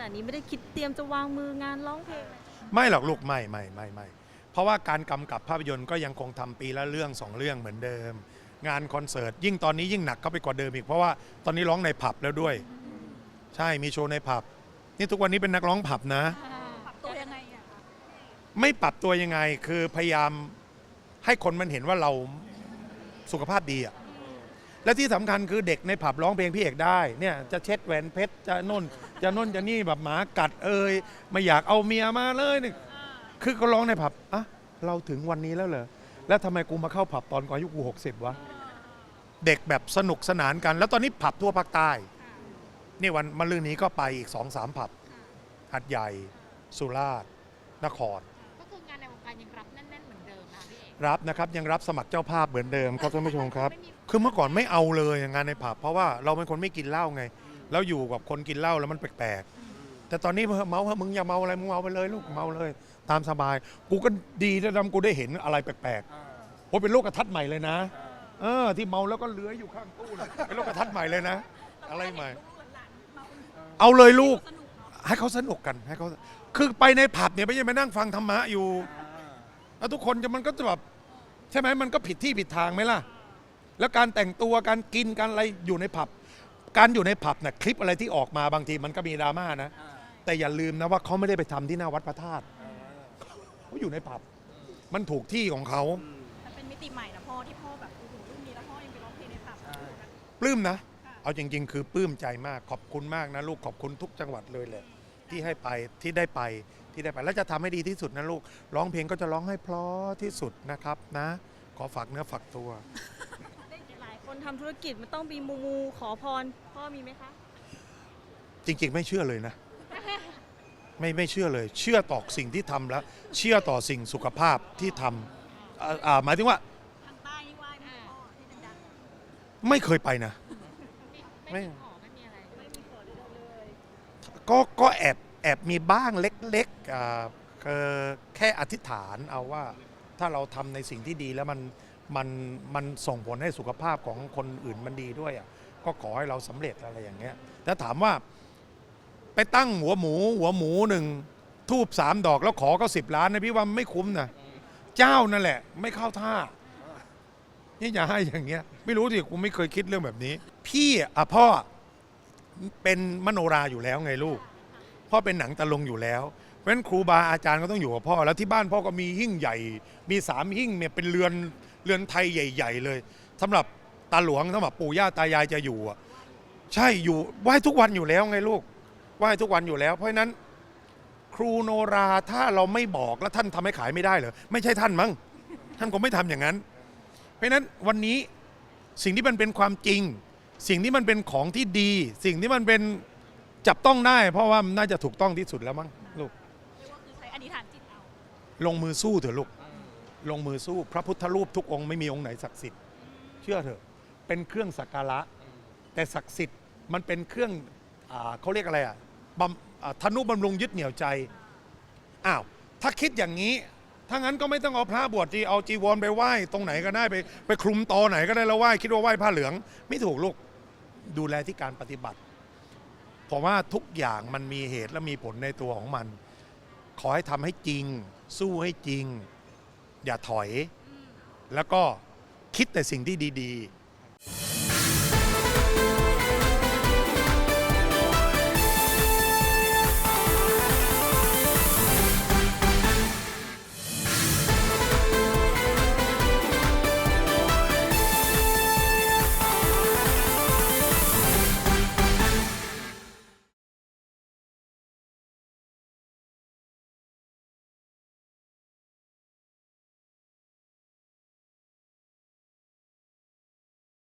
นาดนี้ไม่ได้คิดเตรียมจะวางมืองานร้องเพลงอะไรไม่หรอกลูกไม่ไม่ไม่ไม่เพราะว่าการกำกับภาพยนตร์ก็ยังคงทำปีละเรื่องสองเรื่องเหมือนเดิม งานคอนเสิร์ตยิ่งตอนนี้ยิ่งหนักเข้าไปกว่าเดิมอีกเพราะว่าตอนนี้ร้องในผับแล้วด้วย ใช่มีโชว์ในผับ นี่ทุกวันนี้เป็นนักร้องผับนะ ปรับตัวยังไงอะคะไม่ปรับตัวยังไงคือพยายามให้คนมันเห็นว่าเราสุขภาพดีอะ และที่สำคัญคือเด็กในผับร้องเพลงพี่เอกได้เนี่ยจะเช็ดแหวนเพชรจะน่นจะน่นจะนี่แบบหมากัดเอ่ยไม่อยากเอาเมียมาเลยนี่คือเขาร้องในผับอะเราถึงวันนี้แล้วเหรอแล้วทำไมกูมาเข้าผับตอนก่อนอายุกูหกสิบวะเด็กแบบสนุกสนานกัน แล้วตอนนี้ผับทั่วภาคใต้นี่วันมะรืนนี้ก็ไปอีกสองสามผับหัดใหญ่ สุราษฎร์นคร ก็คืองานในวงการยังรับแน่นๆ รับนะครับยังรับสมัครเจ้าภาพเหมือนเดิมครับท่านผู้ชมครับไม่มีคือเมื่อก่อนไม่เอาเลยงานในผับเพราะว่าเราเป็นคนไม่กินเหล้าไง แล้วอยู่กับคนกินเหล้าแล้วมันแปลกๆ แต่ตอนนี้เมาเถอะมึงอย่าเมาอะไรมึงเมาไปเลยลูกเมาเลย ตามสบาย กูก็ดีนะดำกูได้เห็นอะไรแปลกๆโอ้เป็นโรคกระทัดใหม่เลยนะ เออ ที่เมาแล้วก็เลื้อยอยู่ข้างตู้นะเป็นโรคกระทัดใหม่เลยนะ อะไรใหม่ เอาเลยลูก ให้เขาสนุกกันให้เขาคือไปในผับเนี่ยไม่ใช่มานั่งฟังธรรมะอยู่ แล้วทุกคนจะมันก็จะแบบใช่ไหมมันก็ผิดที่ผิดทางไหมล่ะ แล้วการแต่งตัวการกินการอะไรอยู่ในผับ การอยู่ในผับน่ะคลิปอะไรที่ออกมาบางทีมันก็มีดราม่านะ แต่อย่าลืมนะว่าเขาไม่ได้ไปทำที่หน้าวัดพระธาตุเขาอยู่ในผับ มันถูกที่ของเขามันเป็นมิติใหม่นะพ่อที่พ่อแบบโอ้โหรุ่นนี้แล้วพ่อยังไปร้องเพลงในผับปลื้มนะ เอาจริง ๆ คือปลื้มใจมากขอบคุณมากนะลูกขอบคุณทุกจังหวัดเลยแหละที่ให้ไปที่ได้ไป ที่ได้ไปแล้วจะทำให้ดีที่สุดนะลูก ร้องเพลงก็จะร้องให้เพราะที่สุดนะครับนะ ขอฝากเนื้อฝากตัว หลายคนทำธุรกิจมันต้องมีมูมูขอพรพ่อมีไหมคะ จริง ๆ ไม่เชื่อเลยนะ ไม่ไม่เชื่อเลย เชื่อต่อสิ่งที่ทำแล้ว เชื่อต่อสิ่งสุขภาพที่ทำอ่าอ่าหมายถึงว่าทางใต้นี่ไหว้ไหมพ่อที่ดังไม่เคยไปนะๆไม่มีขอไม่มีอะไรไม่มีขอเลยก็ก็แอบ แอบมีบ้างเล็กๆเออแค่อธิษฐานเอาว่าถ้าเราทำในสิ่งที่ดีแล้วมันมันมันส่งผลให้สุขภาพของคนอื่นมันดีด้วยอะก็ขอให้เราสำเร็จอะไรอย่างเงี้ยแต่ถามว่าไปตั้งหัวหมู หัวหมูหนึ่งทูบสามดอกแล้วขอก็สิบล้านนะพี่ว่าไม่คุ้มนะเจ้านั่นแหละ ไม่เข้าท่านี่อย่าให้อย่างเงี้ย ไม่รู้สิกูไม่เคยคิดเรื่องแบบนี้ พี่อะพ่อเป็นมโนราอยู่แล้วไงลูก พ่อเป็นหนังตะลุงอยู่แล้วเพราะฉะนั้นครูบาอาจารย์ก็ต้องอยู่กับพ่อ แล้วที่บ้านพ่อก็มีหิ้งใหญ่ มีสามหิ้งเนี่ยเป็นเรือนเรือนไทยใหญ่ ๆ เลยสำหรับตาหลวงสำหรับปู่ย่าตายายจะอยู่อะใช่อยู่ไหว้ทุกวันอยู่แล้วไงลูกไหว้ทุกวันอยู่แล้ว เพราะฉะนั้น ครูโนราถ้าเราไม่บอกแล้วท่านทำให้ขายไม่ได้เหรอไม่ใช่ท่านมั้งท่านคงไม่ทำอย่างนั้น เพราะนั้นวันนี้สิ่งที่มันเป็นความจริง สิ่งที่มันเป็นของที่ดี สิ่งที่มันเป็น จับต้องได้ เพราะว่ามันน่าจะถูกต้องที่สุดแล้วมั้งลูก เรียกว่าคือใช้อธิษฐานจิตเอาลงมือสู้เถอะลูก ลงมือสู้พระพุทธรูปทุกองค์ไม่มีองค์ไหนศักดิ์สิทธิ์ เชื่อเถอะ เป็นเครื่องสักการะ แต่ศักดิ์สิทธิ์มันเป็นเครื่องอาเขาเรียกอะไรอะบำอ่าธนุบำรุงยึดเหนี่ยวใจ อ้าว ถ้าคิดอย่างนี้ ถ้างั้นก็ไม่ต้องเอาพระบวชที่เอาจีวรไปไหว้ ตรงไหนก็ได้ไปไปคลุมตอไหนก็ได้แล้วไหว้คิดว่าไหว้ผ้าเหลือง ไม่ถูกลูก ดูแลที่การปฏิบัติ ผมว่าทุกอย่างมันมีเหตุและมีผลในตัวของมัน ขอให้ทำให้จริง สู้ให้จริง อย่าถอย แล้วก็คิดแต่สิ่งที่ดี ๆ